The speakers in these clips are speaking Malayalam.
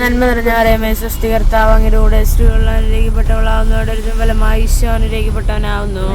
നന്മ നിറഞ്ഞ അറിയമേ സൃഷ്ടികർത്താവ് അങ്ങയുടെ അനുരേഖപ്പെട്ടവളാവുന്നവരുടെ ഒരു ഫലമായി ഈശോ അനുരേഖപ്പെട്ടവനാവുന്നു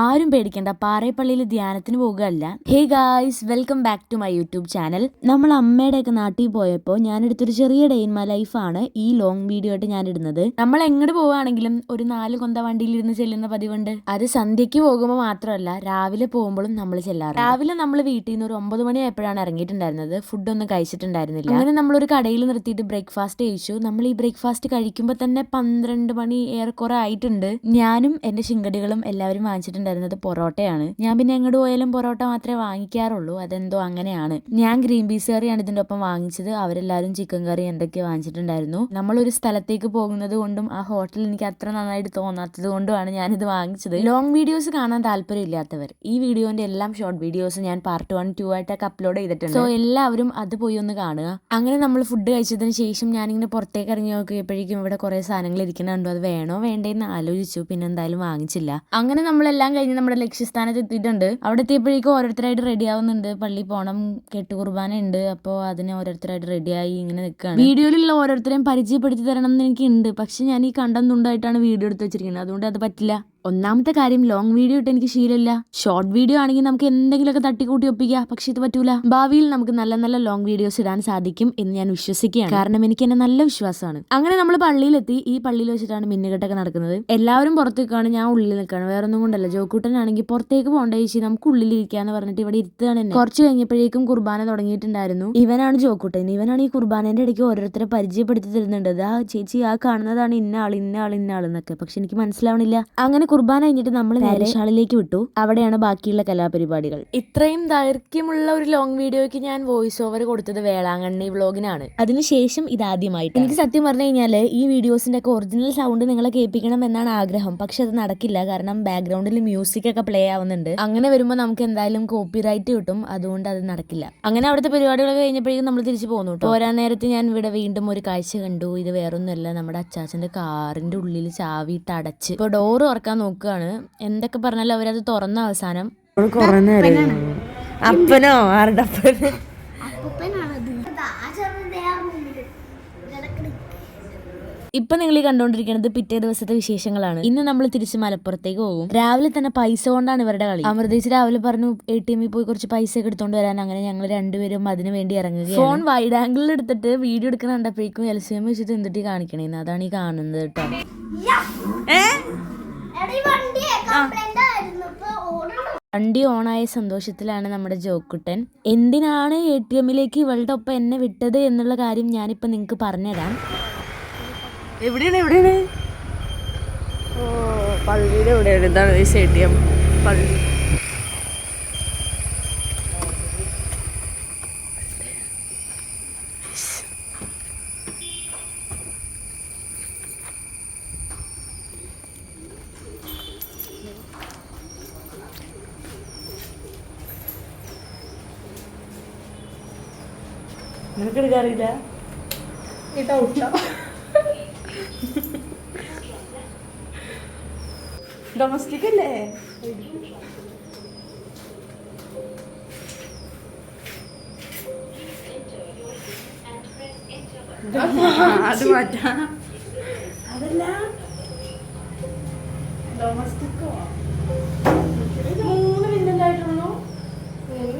ആരും പേടിക്കേണ്ട പാറയപ്പള്ളിയിൽ ധ്യാനത്തിന് പോകുകയല്ല hey guys welcome back to my YouTube channel നമ്മൾ അമ്മയുടെയൊക്കെ നാട്ടിൽ പോയപ്പോൾ ഞാനെടുത്തൊരു ചെറിയ ഡേ ഇൻ മൈ ലൈഫാണ് ഈ ലോങ് വീഡിയോ ആയിട്ട് ഞാൻ ഇടുന്നത് നമ്മൾ എങ്ങോട്ട് പോവുകയാണെങ്കിലും ഒരു നാല് കൊന്ത വണ്ടിയിലിരുന്ന് ചെല്ലുന്ന പതിവുണ്ട്. അത് സന്ധ്യയ്ക്ക് പോകുമ്പോൾ മാത്രമല്ല രാവിലെ പോകുമ്പോഴും നമ്മൾ ചെല്ലാറ് രാവിലെ നമ്മൾ വീട്ടിൽ നിന്ന് ഒരു ഒമ്പത് മണി ആയപ്പോഴാണ് ഇറങ്ങിയിട്ടുണ്ടായിരുന്നത്. ഫുഡൊന്നും കഴിച്ചിട്ടുണ്ടായിരുന്നില്ല. അങ്ങനെ നമ്മളൊരു കടയിൽ നിർത്തിയിട്ട് ബ്രേക്ക്ഫാസ്റ്റ് കഴിച്ചു. നമ്മൾ ഈ ബ്രേക്ക്ഫാസ്റ്റ് കഴിക്കുമ്പോൾ തന്നെ പന്ത്രണ്ട് മണി ഏറെക്കുറെ ആയിട്ടുണ്ട്. ഞാനും എന്റെ ശിങ്കടികളും എല്ലാവരും വാങ്ങിച്ചിട്ടുണ്ടായിരുന്നത് പൊറോട്ടയാണ്. ഞാൻ പിന്നെ എങ്ങോട്ട് പോയാലും പൊറോട്ട മാത്രമേ വാങ്ങിക്കാറുള്ളൂ. അതെന്തോ അങ്ങനെയാണ്. ഞാൻ ഗ്രീൻ പീസ് കറിയാണ് ഇതിന്റെ ഒപ്പം വാങ്ങിച്ചത്. അവരെല്ലാവരും ചിക്കൻ കറി എന്തൊക്കെ വാങ്ങിച്ചിട്ടുണ്ടായിരുന്നു. നമ്മളൊരു സ്ഥലത്തേക്ക് പോകുന്നത് കൊണ്ടും ആ ഹോട്ടൽ എനിക്ക് അത്ര നന്നായിട്ട് തോന്നാത്തത് കൊണ്ടുമാണ് ഞാനിത് വാങ്ങിച്ചത്. ലോങ് വീഡിയോസ് കാണാൻ താല്പര്യമില്ലാത്തവർ ഈ വീഡിയോന്റെ എല്ലാം ഷോർട്ട് വീഡിയോസ് ഞാൻ പാർട്ട് വൺ ടു ആയിട്ടൊക്കെ അപ്ലോഡ് ചെയ്തിട്ടുണ്ട്. സോ എല്ലാവരും അത് പോയി ഒന്ന് കാണുക. അങ്ങനെ നമ്മൾ ഫുഡ് കഴിച്ചതിന് ശേഷം ഞാനിങ്ങനെ പുറത്തേക്ക് ഇറങ്ങി നോക്കിയപ്പോഴേക്കും ഇവിടെ കുറെ സാധനങ്ങൾ ഇരിക്കുന്നുണ്ടോ. അത് വേണോ വേണ്ടേന്ന് ആലോചിച്ചു. പിന്നെ എന്തായാലും വാങ്ങിച്ചില്ല. അങ്ങനെ നമ്മളെല്ലാം കഴിഞ്ഞ് നമ്മുടെ ലക്ഷ്യസ്ഥാനത്ത് എത്തിയിട്ടുണ്ട്. അവിടെ എത്തിയപ്പോഴേക്കും ഓരോരുത്തരായിട്ട് റെഡി ആവുന്നുണ്ട്. പള്ളി പോണം കെട്ടു കുർബാന ഉണ്ട്. അപ്പോൾ അതിന് ഓരോരുത്തരായിട്ട് റെഡിയായി ഇങ്ങനെ നിൽക്കുകയാണ് വീഡിയോയിലുള്ള ഓരോരുത്തരെയും പരിചയപ്പെടുത്തി തരണം എന്ന് എനിക്കുണ്ട്. പക്ഷെ ഞാൻ ഈ കണ്ടം തുണ്ടായിട്ടാണ് വീഡിയോ എടുത്ത് വെച്ചിരിക്കുന്നത്. അതുകൊണ്ട് അത് പറ്റില്ല. ഒന്നാമത്തെ കാര്യം ലോങ് വീഡിയോ ഇട്ട് എനിക്ക് ശീലമില്ല. ഷോർട്ട് വീഡിയോ ആണെങ്കിൽ നമുക്ക് എന്തെങ്കിലുമൊക്കെ തട്ടിക്കൂട്ടി ഒപ്പിക്കാം പക്ഷെ ഇത് പറ്റൂല. ഭാവിയിൽ നമുക്ക് നല്ല നല്ല ലോങ് വീഡിയോസ് ഇടാൻ സാധിക്കും എന്ന് ഞാൻ വിശ്വസിക്കുകയാണ്. കാരണം എനിക്ക് എന്നെ നല്ല വിശ്വാസമാണ്. അങ്ങനെ നമ്മൾ പള്ളിയിലെത്തി ഈ പള്ളിയിൽ വെച്ചിട്ടാണ് മിന്നുകെട്ടൊക്കെ നടക്കുന്നത്. എല്ലാവരും പുറത്ത് നിൽക്കുകയാണ് ഞാൻ ഉള്ളിൽ നിൽക്കുകയാണ്. വേറെ ഒന്നും കൊണ്ടല്ല. ജോക്കൂട്ടനാണെങ്കിൽ പുറത്തേക്ക് പോകേണ്ട ചേച്ചി നമുക്ക് ഉള്ളിലിരിക്കാന്ന് പറഞ്ഞിട്ട് ഇവിടെ ഇരുത്തുകയാണ് എന്നെ. കുറച്ച് കഴിഞ്ഞപ്പോഴേക്കും കുർബാന തുടങ്ങിയിട്ടുണ്ടായിരുന്നു. ഇവനാണ് ജോക്കൂട്ടൻ. ഇവനാണ് ഈ കുർബാനേന്റെ ഇടയ്ക്ക് ഓരോരുത്തരെ പരിചയപ്പെടുത്തി തരുന്നുണ്ട്. ആ ചേച്ചി ആ കാണുന്നതാണ് ഇന്ന ആൾ ഇന്ന ആൾ ഇന്ന ആൾ എന്നൊക്കെ. പക്ഷെ എനിക്ക് മനസ്സിലാവണില്ല. അങ്ങനെ കുർബാന കഴിഞ്ഞിട്ട് നമ്മൾ നേരശാളിലേക്ക് വിട്ടു. അവിടെയാണ് ബാക്കിയുള്ള കലാപരിപാടികൾ. ഇത്രയും ദൈർഘ്യമുള്ള ഒരു ലോങ് വീഡിയോയ്ക്ക് ഞാൻ വോയിസ് ഓവർ കൊടുത്തത് വേളാങ്കണ്ണി വ്ളോഗിനാണ് അതിനുശേഷം ഇതാദ്യമായിട്ട് എനിക്ക് സത്യം പറഞ്ഞു കഴിഞ്ഞാൽ ഈ വീഡിയോസിന്റെ ഒക്കെ ഒറിജിനൽ സൗണ്ട് നിങ്ങളെ കേൾപ്പിക്കണം എന്നാണ് ആഗ്രഹം. പക്ഷെ അത് നടക്കില്ല. കാരണം ബാക്ക്ഗ്രൗണ്ടിൽ മ്യൂസിക് ഒക്കെ പ്ലേ ആവുന്നുണ്ട്. അങ്ങനെ വരുമ്പോൾ നമുക്ക് എന്തായാലും കോപ്പിറൈറ്റ് കിട്ടും. അതുകൊണ്ട് അത് നടക്കില്ല. അങ്ങനെ അവിടുത്തെ പരിപാടികളൊക്കെ കഴിഞ്ഞപ്പോഴേക്കും നമ്മൾ തിരിച്ചു പോന്നു കേട്ടോ പോരാൻ നേരത്തെ ഞാൻ ഇവിടെ വീണ്ടും ഒരു കാഴ്ച കണ്ടു. ഇത് വേറൊന്നുമല്ല. നമ്മുടെ അച്ചാച്ചന്റെ കാറിന്റെ ഉള്ളിൽ ചാവിയിട്ട് അടച്ച്. ഇപ്പൊ ഡോറ് തുറക്കാൻ നോക്കുകയാണ്. എന്തൊക്കെ പറഞ്ഞാലും അവരത് തുറന്ന അവസാനം. അപ്പനോ? ആരുടെ ഇപ്പൊ നിങ്ങൾ ഈ കണ്ടുകൊണ്ടിരിക്കുന്നത് പിറ്റേ ദിവസത്തെ വിശേഷങ്ങളാണ്. ഇന്ന് നമ്മൾ തിരിച്ച് മലപ്പുറത്തേക്ക് പോകും. രാവിലെ തന്നെ പൈസ കൊണ്ടാണ് ഇവരുടെ കളി. അമൃതേച്ച് രാവിലെ പറഞ്ഞു എ ടി എമ്മിൽ പോയി കുറച്ച് പൈസ ഒക്കെ എടുത്തോണ്ട് വരാൻ. അങ്ങനെ ഞങ്ങൾ രണ്ടുപേരും അതിന് വേണ്ടി ഇറങ്ങുകയാണ്. ഫോൺ വൈഡ് ആംഗിളിൽ എടുത്തിട്ട് വീഡിയോ എടുക്കുന്ന കണ്ടപ്പോഴേക്കും എൽ സി എം വെച്ചിട്ട് എന്തിട്ട് കാണിക്കണേന്ന്. അതാണ് ഈ കാണുന്നത് കേട്ടോ. വണ്ടി ഓണായ സന്തോഷത്തിലാണ് നമ്മുടെ ജോക്കുട്ടൻ. എന്തിനാണ് എ ടി എമ്മിലേക്ക് ഇവളുടെ ഒപ്പം എന്നെ വിട്ടത് എന്നുള്ള കാര്യം ഞാനിപ്പോൾ നിങ്ങൾക്ക് പറഞ്ഞുതരാം. എവിടെയാണ് എവിടെയാണ്? ഓ പള്ളിയുടെ എവിടെയാണ് ഇതാണ് ഈ എ ടി എം പള്ളി. നിനക്ക് എടുക്കാറില്ല ഡൊമസ്റ്റിക് അല്ലേ? അത് മാറ്റാം. അതല്ല. ഡൊമസ്റ്റിക്കോ മൂന്ന് മിനിറ്റ് ആയിട്ടുള്ളൂ മൂന്ന്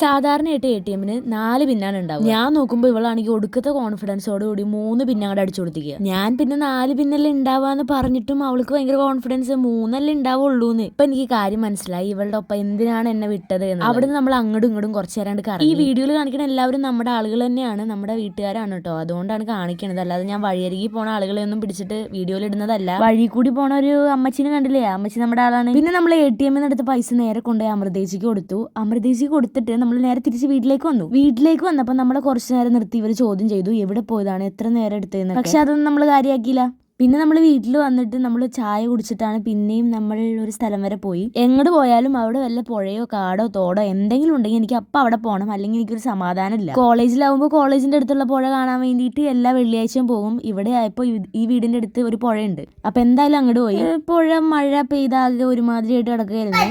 സാധാരണയായിട്ട് എ ടി എമ്മിന് നാല് പിന്നാണ് ഉണ്ടാവും ഞാൻ നോക്കുമ്പോൾ ഇവളാണെങ്കിൽ ഒടുക്കത്തെ കോൺഫിഡൻസോടു കൂടി മൂന്ന് പിന്ന അങ്ങോട്ട് അടിച്ചു കൊടുത്തിക്കുക ഞാൻ പിന്നെ നാല് പിന്നല്ലേ ഉണ്ടാവാന്ന് പറഞ്ഞിട്ടും അവൾക്ക് ഭയങ്കര കോൺഫിഡൻസ് മൂന്നല്ലേ ഉണ്ടാവുള്ളൂ എന്ന് ഇപ്പൊ എനിക്ക് കാര്യം മനസ്സിലായി. ഇവളുടെ ഒപ്പം എന്തിനാണ് എന്നെ വിട്ടത് എന്ന്. അവിടെ നമ്മൾ അങ്ങോട്ടും ഇങ്ങോട്ടും കുറച്ച് നേരം കറങ്ങി. ഈ വീഡിയോയിൽ കാണിക്കുന്ന എല്ലാവരും നമ്മുടെ ആളുകൾ തന്നെയാണ്. നമ്മുടെ വീട്ടുകാരാണ് കേട്ടോ. അതുകൊണ്ടാണ് കാണിക്കണത്. അല്ലാതെ ഞാൻ വഴിയരികി പോണ ആളുകളെ ഒന്നും പിടിച്ചിട്ട് വീഡിയോയിൽ ഇടുന്നതല്ല. വഴി കൂടി പോണ ഒരു അമ്മച്ചിനെ കണ്ടില്ലേ? അമ്മച്ചി നമ്മുടെ ആളാണ്. പിന്നെ നമ്മൾ എ ടി എമ്മിൽ എടുത്ത് പൈസ നേരെ കൊണ്ടുപോയി അമൃതേച്ചിക്ക് കൊടുത്തു. അമൃതേച്ചിക്ക് കൊടുത്തിട്ട് നമ്മൾ നേരെ തിരിച്ച് വീട്ടിലേക്ക് വന്നു. വീട്ടിലേക്ക് വന്നപ്പോൾ നമ്മളെ കുറച്ച് നേരം നിർത്തി. ഇവർ ചോദ്യം ചെയ്തു എവിടെ പോയതാണ്? എത്ര നേരം എടുത്തതെന്ന് പക്ഷെ അതൊന്നും നമ്മൾ കാര്യമാക്കിയില്ല പിന്നെ നമ്മൾ വീട്ടിൽ വന്നിട്ട് നമ്മൾ ചായ കുടിച്ചിട്ടാണ് പിന്നെയും നമ്മൾ ഒരു സ്ഥലം വരെ പോയി. എങ്ങോട്ട് പോയാലും അവിടെ വല്ല പുഴയോ കാടോ തോടോ എന്തെങ്കിലും ഉണ്ടെങ്കിൽ എനിക്ക് അപ്പം അവിടെ പോകണം അല്ലെങ്കിൽ എനിക്കൊരു സമാധാനമില്ല കോളേജിലാവുമ്പോൾ കോളേജിന്റെ അടുത്തുള്ള പുഴ കാണാൻ വേണ്ടിയിട്ട് എല്ലാ വെള്ളിയാഴ്ചയും പോകും. ഇവിടെ ആയപ്പോൾ ഈ വീടിന്റെ അടുത്ത് ഒരു പുഴയുണ്ട്. അപ്പം എന്തായാലും അങ്ങോട്ട് പോയി. പുഴ മഴ പെയ്താകെ ഒരുമാതിരിയായിട്ട് കിടക്കുകയായിരുന്നു.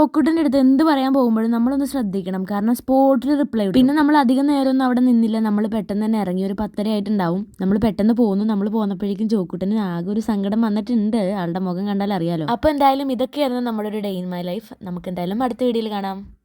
ടോക്കുട്ടിന്റെ അടുത്ത് എന്ത് പറയാൻ പോകുമ്പോഴും നമ്മളൊന്ന് ശ്രദ്ധിക്കണം. കാരണം സ്പോട്ടിൽ റിപ്ലൈ ഉണ്ട് പിന്നെ നമ്മൾ അധികം നേരമൊന്നും അവിടെ നിന്നില്ല. നമ്മൾ പെട്ടെന്ന് തന്നെ ഇറങ്ങി. ഒരു പത്തര ആയിട്ടുണ്ടാവും. നമ്മൾ പെട്ടെന്ന് പോകുന്നു നമ്മൾ പോന്നപ്പോഴേക്കും ചോക്കുട്ടിന് ആകെ ഒരു സങ്കടം വന്നിട്ടുണ്ട്. ആളുടെ മുഖം കണ്ടാൽ അറിയാലോ. അപ്പോൾ എന്തായാലും ഇതൊക്കെയായിരുന്നു നമ്മുടെ ഒരു ഡേ ഇൻ മൈ ലൈഫ് നമുക്ക് എന്തായാലും അടുത്ത വീഡിയോയിൽ കാണാം.